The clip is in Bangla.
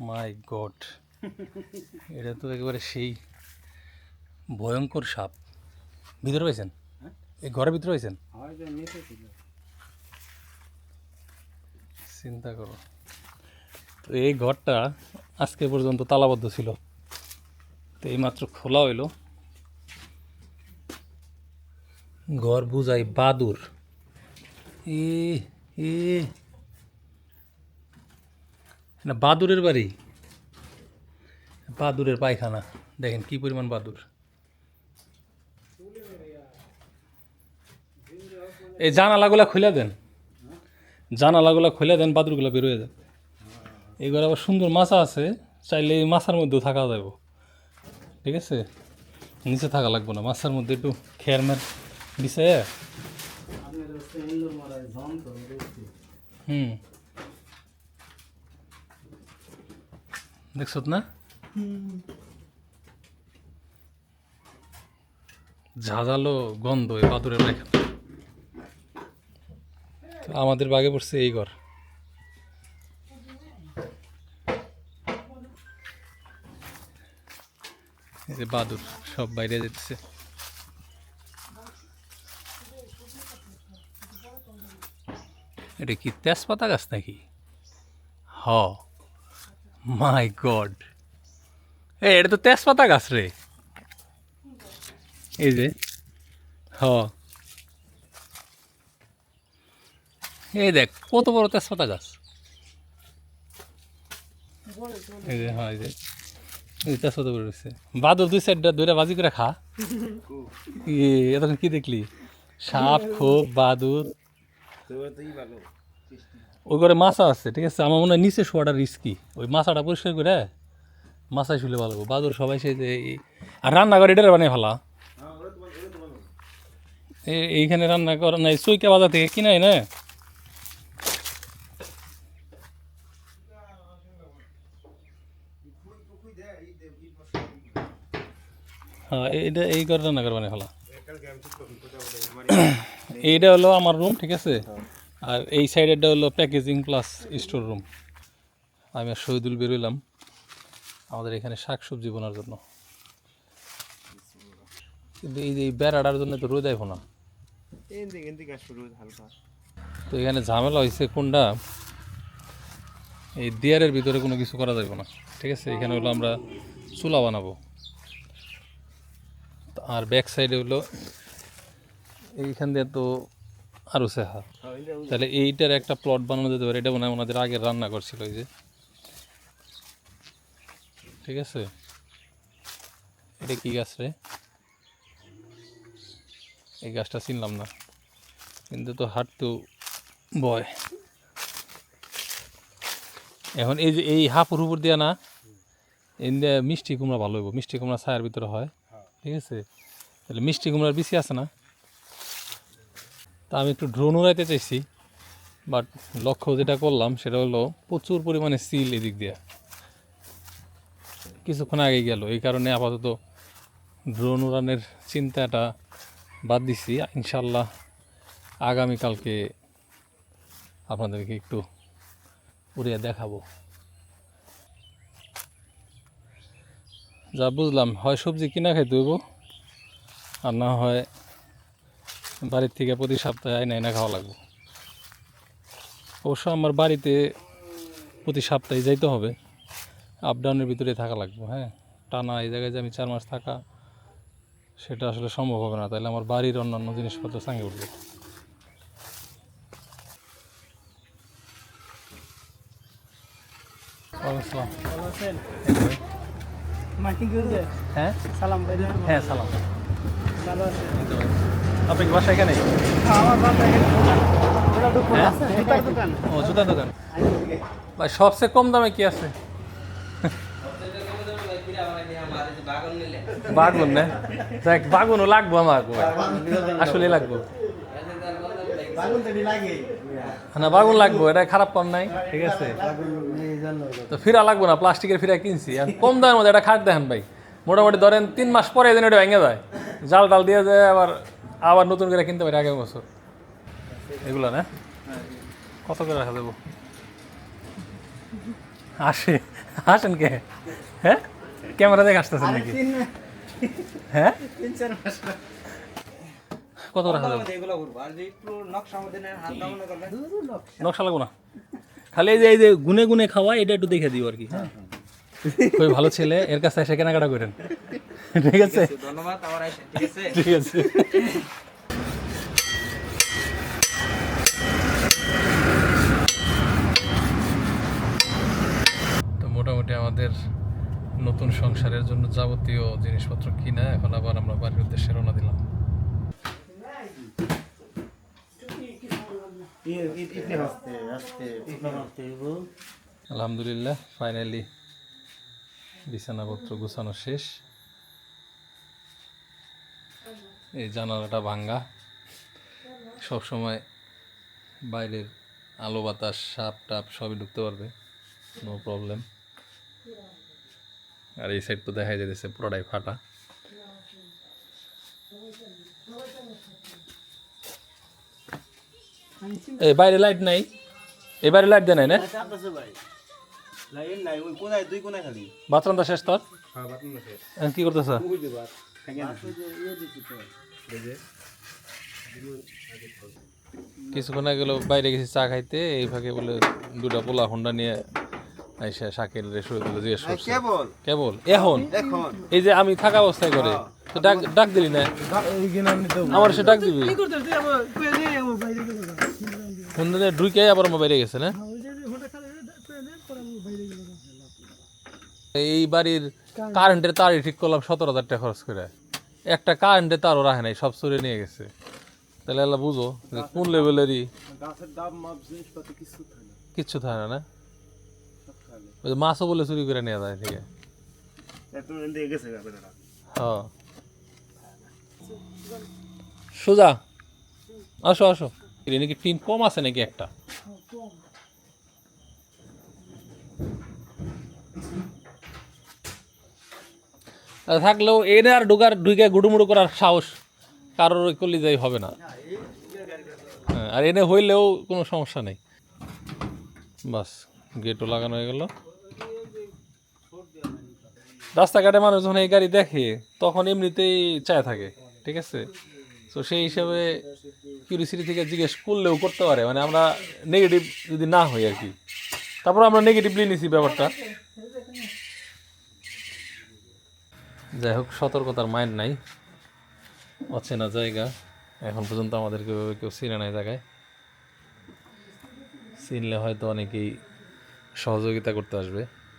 মাই গড এটা তো একেবারে সেই ভয়ঙ্কর সাপ। ভিতরে পাইছেন? এই ঘরের ভিতরে পাইছেন? চিন্তা করো। তো এই ঘরটা আজকে পর্যন্ত তালাবদ্ধ ছিল। তো এইমাত্র খোলা হইল। ঘর বুঝাই বাদুর। এ এ। না, বাদুরের বাড়ি। বাদুরের পায়খানা। দেখেন কি পরিমাণ বাদুর। এই জানালাগুলা খুলে দেন। জানালাগুলো খুলে দেন, বাদুরগুলো বেরোয় যাবে। এগুলো আবার সুন্দর মাছা আছে, চাইলে এই মাছার মধ্যেও থাকা যাবে। ঠিক আছে? নিচে থাকা লাগবে না, মাছার মধ্যে একটু খেয়ার মের দিছে। আপনার দেখছি না ঝাঁঝালো গন্ধ এই বাদুরের তো আমাদের বাগে পড়ছে এই ঘর। এই যে বাদুর, সব বাইরে যেতেছে এটা কি তেজপাতা গাছ নাকি? হ। মাই গড। এ, এটা তো তেজপাতা গাছ রে। এই যে, হ। এই দেখ, কত বড় তেজপাতা গাছ। এই যে হ্যাঁ এই যে। তেজপাতা বড় বাদর দুই সাইডটা দুইটা বাজি করে খা। এতক্ষণ কি দেখলি? সাপ, খোপ বাদুর ওই ঘরে মাছা আছে ঠিক আছে? আমার মনে হয় নিচে শোয়াটা রিস্কি ওই মাছাটা পরিষ্কার করে মাছায় শুলে ভালো। বাদুর সবাই সে যে আর রান্নাঘর এটার বানিয়ে ফেলা। এই- এইখানে রান্না করা নাই চৈকা বাজার থেকে কিনাই না হ্যাঁ এইটা এই ঘরে রান্না করে বানিয়ে ফেলা। এইটা হলো আমার রুম ঠিক আছে? আর এই সাইডেরটা হলো প্যাকেজিং প্লাস স্টোর রুম আমি আর শহীদুল বেরোলাম আমাদের এখানে শাক সবজি বোনার জন্য। কিন্তু এই যে বেড়াটার জন্য তো রোদ আইব না। তো এখানে ঝামেলা হয়েছে কোনটা? এই দেয়ারের ভিতরে কোনো কিছু করা যাবে না। ঠিক আছে এখানে হলো আমরা চুলা বানাবো। আর ব্যাক সাইডে হলো এইখান দিয়ে তো আরও সেহা। তাহলে এইটার একটা প্লট বানানো যেতে পারে এটা মনে হয় ওনাদের আগের রান্না করছিল এই যে। ঠিক আছে? এটা কি গাছ রে? এই গাছটা চিনলাম না। কিন্তু তো হাঁটতেও বয় এখন এই যে এই হাফুর উপর দিয়া না মিষ্টি কুমড়া ভালো হইব। মিষ্টি কুমড়া ছায়ার ভিতরে হয়। ঠিক আছে? তাহলে মিষ্টি কুমড়ার বেশি আছে না? তা আমি একটু ড্রোন উড়াইতে চাইছি বাট লক্ষ্য যেটা করলাম সেটা হলো প্রচুর পরিমাণে সিল এদিক দিয়ে। কিছুক্ষণ আগে গেল, এই কারণে আপাতত ড্রোন উড়ানের চিন্তাটা বাদ দিছি। ইনশাল্লাহ আগামীকালকে আপনাদেরকে একটু উড়িয়ে দেখাবো। যা বুঝলাম, হয় সবজি কিনা খাইতে হইব, আর না হয় বাড়ির থেকে প্রতি সপ্তাহে আইনা আইনা খাওয়া লাগবে। অবশ্য আমার বাড়িতে প্রতি সপ্তাহে যাইতে হবে। আপ ডাউনের ভিতরে থাকা লাগবে হ্যাঁ? টানা এই জায়গায় যে আমি চার মাস থাকা সেটা আসলে সম্ভব হবে না। তাহলে আমার বাড়ির অন্যান্য জিনিসপত্র সাঙ্গে উঠবে। হ্যাঁ? সালাম হ্যাঁ সালাম। ভালো আছেন? আপনি কি বাসা এখানে? হ্যাঁ? দোকান। ও জুতার দোকান। ভাই সবচেয়ে কম দামে কি আছে? বাগুন না? দেখ বাগুনও লাগবো আমার। আসলে লাগবো। না বাগুন লাগবো এটা খারাপ কম নাই ঠিক আছে? তো ফিরা লাগবো না প্লাস্টিকের ফিরা কিনছি। আর কম দামের মধ্যে এটা খাট দেখেন ভাই। মোটামুটি ধরেন তিন মাস পরে দিন এটা ভেঙে যায়। জাল টাল দিয়ে যায় আবার আবার নতুন করে কিনতে পারি আগের বছর। এগুলো না? কত করে রাখা দেবো আশি হাসেন কে? হ্যাঁ? ক্যামেরা দেখে আসতেছেন নাকি? হ্যাঁ? কত রাখা যাবে? নকশা লাগবো না। খালি এই যে এই যে গুনে গুনে খাওয়া এটা একটু দেখে দিও আর কি হ্যাঁ। খুবই ভালো ছেলে এর কাছে এসে কেনাকাটা করেন ঠিক আছে ধন্যবাদ আমার ঠিক আছে ঠিক আছে তো মোটামুটি আমাদের নতুন সংসারের জন্য যাবতীয় জিনিসপত্র কিনা এখন আবার আমরা বাড়ির উদ্দেশ্যে রওনা দিলাম আলহামদুলিল্লাহ ফাইনালি বিছানাপত্র গুছানো শেষ। এই জানালাটা ভাঙ্গা। সব সময় বাইরের আলো বাতাস, সাপ টাপ সবই ঢুকতে পারবে। নো প্রবলেম আর এই সাইড তো দেখা যাচ্ছে পুরোটাই ফাটা। এই বাইরে লাইট নাই। এই বাইরে লাইট দেয় নাই, না? বাথরুমটা শেষ তোর? হ্যাঁ কি করতেছ? কিছুক্ষণ আগে বাইরে গেছি চা খাইতে এই ফাঁকে বলে দুটা পোলা হোন্ডা নিয়ে আইসা শাকিল রে শুরু দিল জিজ্ঞেস করছে। কেবল? কেবল? এখন? এই যে আমি থাকা অবস্থায় করে তো ডাক ডাক দিলি না? আমার সে ডাক দিবি? হোন্ডা ঢুকে আবার আমার বাইরে গেছে না? এই বাড়ির কারেন্টের তারই ঠিক করলাম সতেরো হাজার টাকা খরচ করে। একটা কারেন্টের তারও রাখে নাই সব চুরে নিয়ে গেছে। তাহলে এলা বুঝো যে কোন লেভেলেরই গাছের দাম মাপ জিনিসপত্র কিছু থাকে না। কিচ্ছু থাকে না না? ওই মাছও বলে চুরি করে নিয়ে যায় ঠিক হ্যাঁ সোজা। আসো আসো। এটা নাকি টিন কম আছে নাকি একটা? থাকলেও এনে আর ঢুকার ঢুকে গুডুমুডু করার সাহস কারোর করলে যাই হবে না। হ্যাঁ, আর এনে হইলেও কোনো সমস্যা নেই। বাস গেটও লাগানো হয়ে গেল। রাস্তাঘাটে মানুষ যখন এই গাড়ি দেখে তখন এমনিতেই চায় থাকে ঠিক আছে? তো সেই হিসাবে কিউরিসিটি থেকে জিজ্ঞেস করলেও করতে পারে। মানে আমরা নেগেটিভ যদি না হই আর কি তারপর আমরা নেগেটিভলি নিছি ব্যাপারটা। যাই হোক সতর্কতার মায়ের নাই। অচেনা জায়গা। এখন পর্যন্ত আমাদেরকে কেউ চিনে নাই জায়গায়। চিনলে হয়তো অনেকেই সহযোগিতা করতে আসবে।